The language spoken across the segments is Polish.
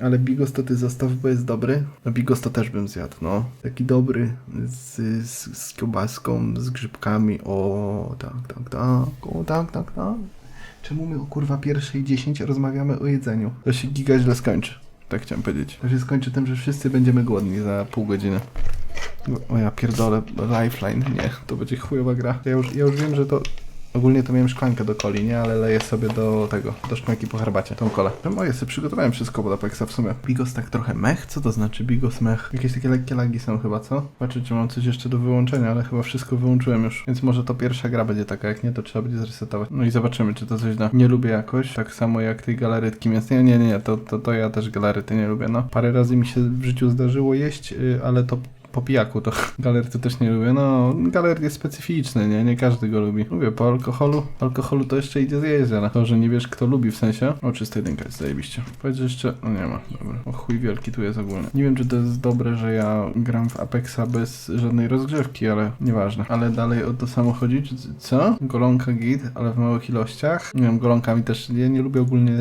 Ale bigos to ty zostaw, bo jest dobry. No bigos to też bym zjadł, no. Taki dobry, z, z, z kiełbaską, z grzybkami. O, tak, tak, tak. O, tak, tak, tak. Czemu my o kurwa pierwszej 10 rozmawiamy o jedzeniu? To się giga źle skończy. Tak chciałem powiedzieć. To się skończy tym, że wszyscy będziemy głodni za pół godziny. O ja pierdolę, lifeline, nie, to będzie chujowa gra. Ja już, ja już wiem, że to... Ogólnie to miałem szklankę do coli, nie? Ale leję sobie do tego, do szklanki po herbacie, tą kolę. No moje, sobie przygotowałem wszystko pod Apexa w sumie. Bigos tak trochę mech? Co to znaczy bigos mech? Jakieś takie lekkie lagi są chyba, co? Patrzę, czy mam coś jeszcze do wyłączenia, ale chyba wszystko wyłączyłem już. Więc może to pierwsza gra będzie taka, jak nie, to trzeba będzie zresetować. No i zobaczymy, czy to coś da. Nie lubię jakoś, tak samo jak tej galaretki mięsnej. Nie, nie, nie, to, to, to ja też galaryty nie lubię, no. Parę razy mi się w życiu zdarzyło jeść, yy, ale to po pijaku to galerty też nie lubię. No, galer jest specyficzny, nie? Nie każdy go lubi. Lubię po alkoholu. Alkoholu to jeszcze idzie zjeść, ale to, że nie wiesz kto lubi w sensie. O, czysta jedynka jest zajebiście. Powiedz, że jeszcze... No nie ma, dobra. O chuj wielki tu jest ogólnie. Nie wiem, czy to jest dobre, że ja gram w Apexa bez żadnej rozgrzewki, ale nieważne. Ale dalej o to samo chodzi, co? Golonka git, ale w małych ilościach. Nie wiem, golonkami też... Ja nie lubię ogólnie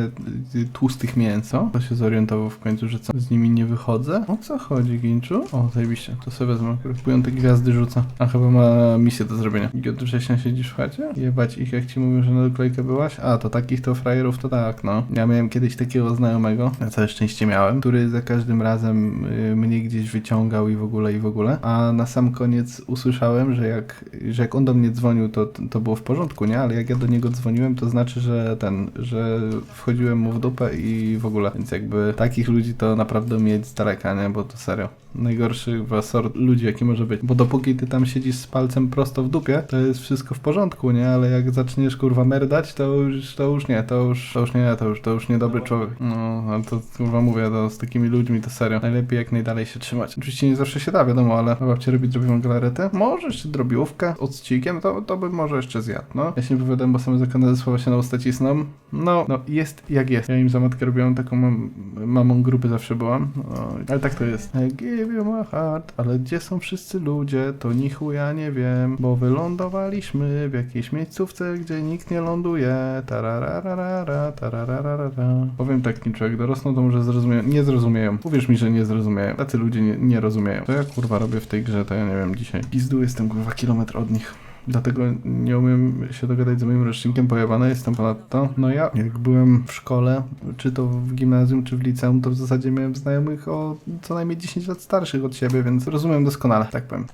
y, tłustych mięso. To się zorientował w końcu, że co? Z nimi nie wychodzę. O co chodzi, Ginchu? O, zajebiście. To sobie wezmę. Kupuję te gwiazdy rzuca. A chyba ma misję do zrobienia. I od siedzisz w chacie? Jebać ich, jak ci mówią, że na doklejkę byłaś? A, to takich to frajerów to tak, no. Ja miałem kiedyś takiego znajomego, na całe szczęście miałem, który za każdym razem y, mnie gdzieś wyciągał i w ogóle, i w ogóle. A na sam koniec usłyszałem, że jak, że jak on do mnie dzwonił, to, to było w porządku, nie? Ale jak ja do niego dzwoniłem, to znaczy, że ten, że wchodziłem mu w dupę i w ogóle. Więc jakby takich ludzi to naprawdę mieć z daleka, nie? Bo to serio. Najgorszy chyba sort ludzi, jaki może być. Bo dopóki ty tam siedzisz z palcem prosto w dupie, to jest wszystko w porządku, nie? Ale jak zaczniesz kurwa merdać, to już, to już nie, to już, to już nie, to już, to już niedobry człowiek. No, a to kurwa mówię, to z takimi ludźmi to serio. Najlepiej jak najdalej się trzymać. Oczywiście nie zawsze się da, wiadomo, ale babcia robi drobną galaretę. Może jeszcze drobiówkę odcikiem, to, to bym może jeszcze zjadł, no. Ja się nie wypowiadam, bo same zakładane słowa się na usta cisną. No, no, jest jak jest. Ja im za matkę robiłem taką mam, mamą grupy zawsze byłam. No, ale tak to jest. I give you my heart, ale gdzie są wszyscy ludzie, to ni chuja nie wiem, bo wylądowaliśmy w jakiejś miejscówce, gdzie nikt nie ląduje. Tarararara, tarararara. Powiem tak, niczego, jak dorosną, to może zrozumieją. Nie zrozumieją. Uwierz mi, że nie zrozumieją. Tacy ludzie nie, nie rozumieją. To ja kurwa robię w tej grze, to ja nie wiem dzisiaj. Pizdu jestem kurwa kilometr od nich. Dlatego nie umiem się dogadać z moim rocznikiem, pojebane jestem ponadto. No ja, jak byłem w szkole, czy to w gimnazjum, czy w liceum, to w zasadzie miałem znajomych o co najmniej 10 lat starszych od siebie, więc rozumiem doskonale, tak powiem.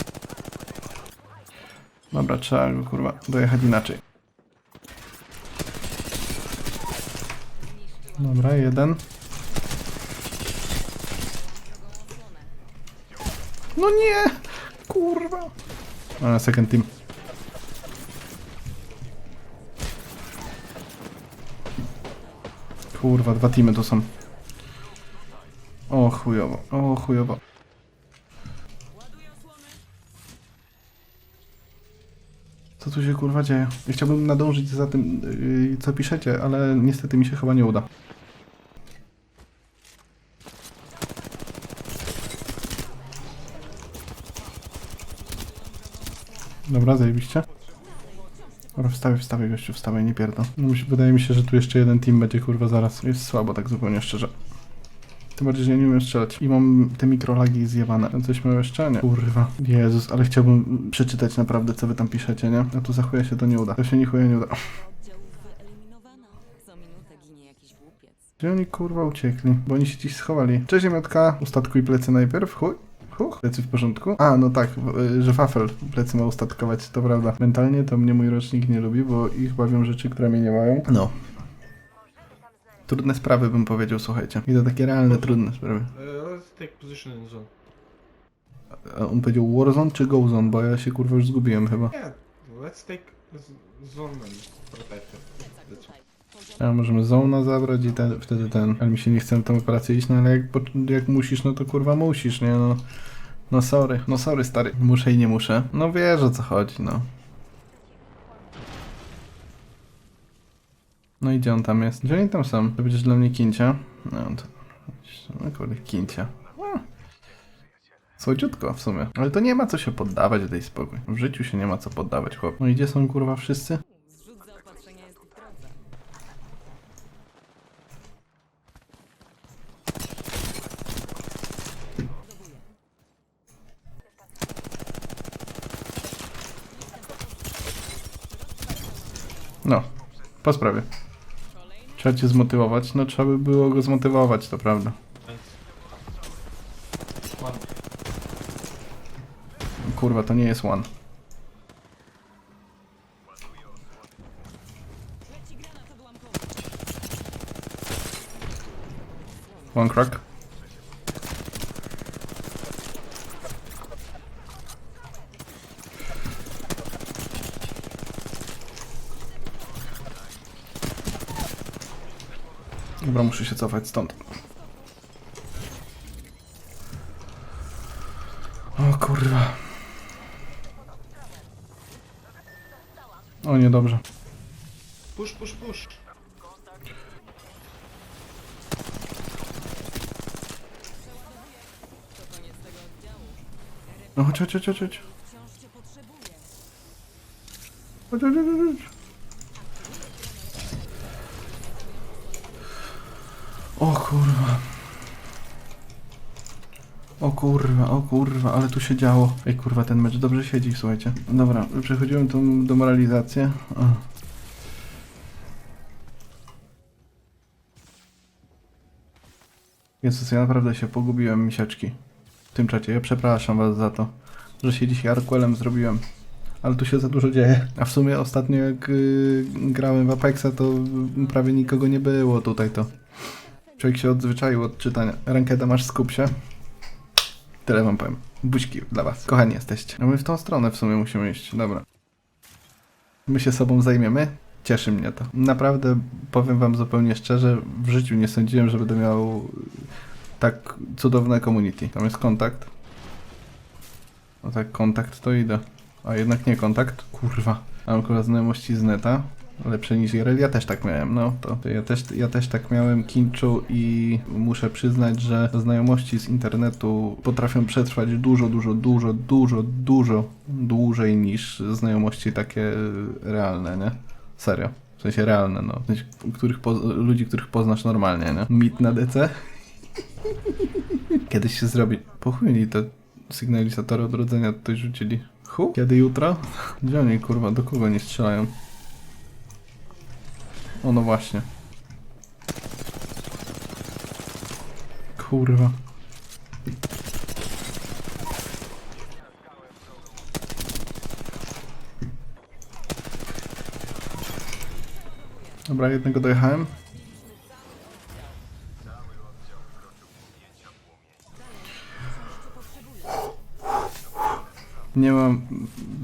Dobra, trzeba go kurwa dojechać inaczej. Dobra, jeden. No nie! Kurwa! A, second team. Kurwa, dwa teamy tu są. O chujowo, o chujowo. Co tu się kurwa dzieje? Chciałbym nadążyć za tym, yy, co piszecie, ale niestety mi się chyba nie uda. Dobra, zajebiście. Dobra, wstawię, wstawię gościu, wstawię, nie pierdol. No, wydaje mi się, że tu jeszcze jeden team będzie kurwa zaraz. Jest słabo, tak zupełnie szczerze. Tym bardziej, że ja nie umiem strzelać. I mam te mikrolagi zjebane. Coś miał jeszcze? Nie. Kurwa. Jezus, ale chciałbym przeczytać naprawdę, co wy tam piszecie, nie? A tu za chuja się to nie uda. To się ni chuja nie uda. Gdzie oni kurwa uciekli? Bo oni się gdzieś schowali. Cześć, Miotka. Ustatkuj plecy najpierw. Chuj. Huch, plecy w porządku? A, no tak, y, że Wafel plecy ma ustatkować, to prawda. Mentalnie to mnie mój rocznik nie lubi, bo ich bawią rzeczy, które mnie nie mają. No. Trudne sprawy bym powiedział, słuchajcie. I to takie realne, trudne sprawy. Uh, let's take position in zone. A on powiedział Warzone czy GoZone, bo ja się kurwa już zgubiłem chyba. Yeah, let's take z- zone and protect it. That's A możemy Zona zabrać i ten, wtedy ten. Ale mi się nie chce tą operację iść, no ale jak, jak musisz, no to kurwa musisz, nie no. No sorry, no sorry stary. Muszę i nie muszę. No wiesz o co chodzi, no. No i gdzie on tam jest? Gdzie oni tam są? To będziesz dla mnie kincia? No to... No kurde, kincia. Słodziutko w sumie. Ale to nie ma co się poddawać, daj spokój. W życiu się nie ma co poddawać, chłop. No i gdzie są kurwa wszyscy? Zrzut zaopatrzenia jest w drodze. No, po sprawie. Trzeba cię zmotywować. No trzeba by było go zmotywować, to prawda. Ładnie. Kurwa, to nie jest one. One crack. Dobra, muszę się cofać stąd. O kurwa. O, niedobrze. Push, push, push. No chodź, chodź, chodź, chodź. Chodź, chodź, chodź, O kurwa. O kurwa, o kurwa, ale tu się działo. Ej kurwa, ten mecz dobrze siedzi, słuchajcie. Dobra, przechodziłem tą demoralizację. O. Jezus, ja naprawdę się pogubiłem, misiaczki. W tym czacie, ja przepraszam was za to, że się dzisiaj arkuelem zrobiłem. Ale tu się za dużo dzieje. A w sumie ostatnio jak y, grałem w Apexa, to prawie nikogo nie było tutaj to. Człowiek się odzwyczaił od czytania. Rankeda masz skup się. Tyle wam powiem. Buźki dla was. Kochani jesteście. A my w tą stronę w sumie musimy iść. Dobra. My się sobą zajmiemy. Cieszy mnie to. Naprawdę powiem wam zupełnie szczerze, w życiu nie sądziłem, że będę miał tak cudowne community. Tam jest kontakt. No tak, kontakt to idę. A jednak nie kontakt? Kurwa. Mam akurat znajomości z neta. Lepsze niż Irel. Ja też tak miałem, no. To, ja, też, ja też tak miałem Kinczu i muszę przyznać, że znajomości z internetu potrafią przetrwać dużo, dużo, dużo, dużo, dużo dłużej niż znajomości takie realne, nie? Serio. W sensie realne, no. W sensie, których ludzi, których poznasz normalnie, nie? Mit na DC? Kiedyś się zrobi. Po chuj oni te sygnalizatory odrodzenia tutaj rzucili. Hu? Kiedy jutro? Gdzie oni, kurwa, do kogo nie strzelają? O, no właśnie. Kurwa. Dobra, jednego dojechałem. Nie mam,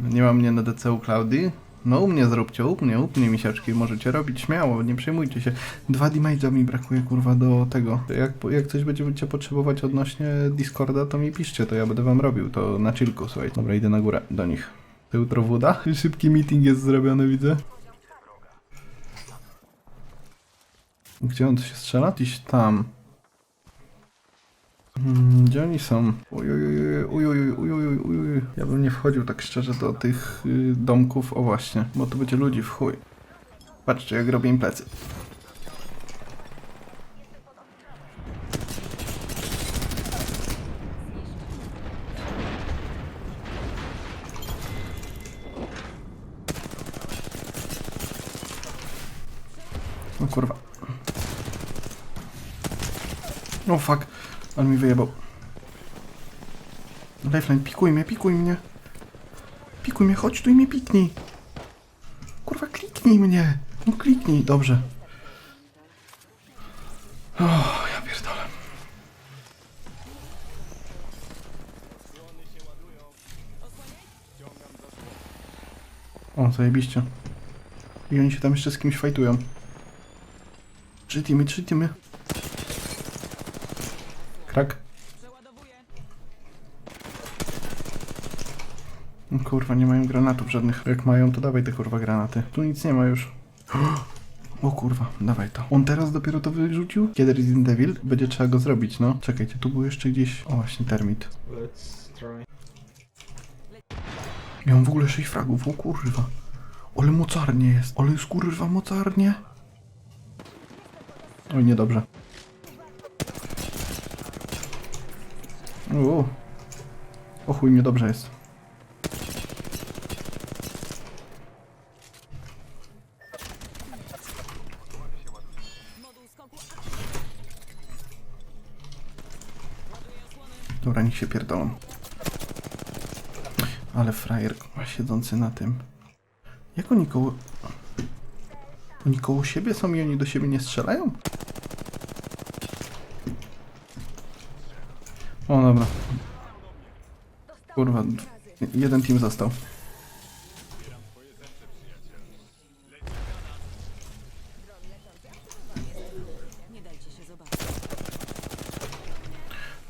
nie mam mnie na DCU Cloudy. No u mnie zróbcie, u mnie, u mnie misiaczki, możecie robić śmiało, nie przejmujcie się. Dwa damage'a mi brakuje kurwa do tego. Jak, jak coś będziecie potrzebować odnośnie Discorda, to mi piszcie, to ja będę wam robił, to na chillku, słuchaj. Dobra, idę na górę, do nich. To jutro woda? Szybki meeting jest zrobiony, widzę. Gdzie on się strzela? Gdzieś tam. Hmm, gdzie oni są? Ujujujuj. Ja bym nie wchodził tak szczerze do tych y, domków, o właśnie, bo tu ludzi w. Patrzcie, jak robię kurwa. On mi wyjebał. Lifeline, pikuj mnie, pikuj mnie. Pikuj mnie, chodź tu i mnie piknij. Kurwa, kliknij mnie. No kliknij, dobrze. O, ja pierdolę. O, zajebiście. I oni się tam jeszcze z kimś fajtują. Trzy teamy, trzy teamy. Krak. No Kurwa, nie mają granatów żadnych. Jak mają, to dawaj te kurwa granaty. Tu nic nie ma już. O kurwa, dawaj to. On teraz dopiero to wyrzucił? Kiedy Resident Evil? Będzie trzeba go zrobić, no. Czekajcie, tu był jeszcze gdzieś... O, właśnie termit. Let's try. Miałem w ogóle 6 fragów, o kurwa. Ale mocarnie jest. Ale jest kurwa mocarnie. Oj, niedobrze. Uuu. O chuj, mnie dobrze jest. Dobra, niech się pierdolą. Ale frajer siedzący na tym. Jak oni koło... Oni koło siebie są i oni do siebie nie strzelają? O, dobra. Kurwa, jeden team został.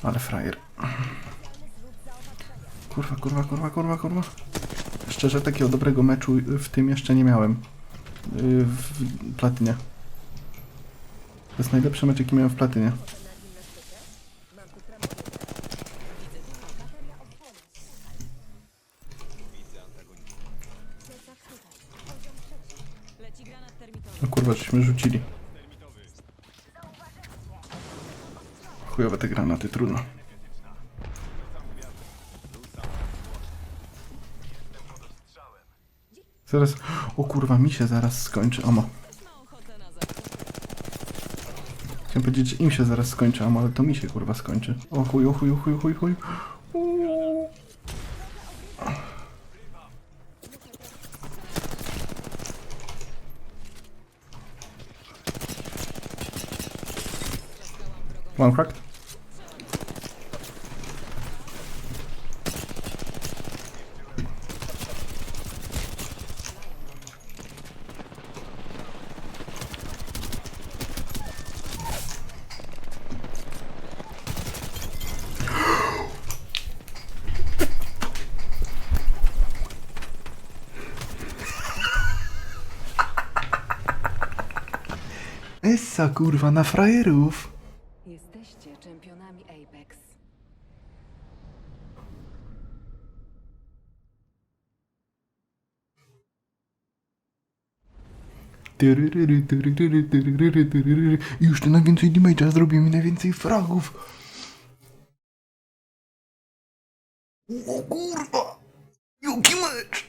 Ale frajer. Kurwa, kurwa, kurwa, kurwa, kurwa. Szczerze, takiego dobrego meczu w tym jeszcze nie miałem. Yy, W platynie. To jest najlepszy mecz, jaki miałem w platynie. No kurwa, żeśmy rzucili. Chujowe te granaty, trudno. Zaraz, o kurwa, mi się zaraz skończy, amo. Chciałem powiedzieć, że im się zaraz skończy, amo, ale to mi się kurwa skończy. O chuj, o chuj, o chuj, chuj, chuj. One cracked. Essa kurwa na frajerów. Tyryryry. I już to najwięcej damage'a zrobimy, najwięcej fragów. O kurwa! Jaki mecz!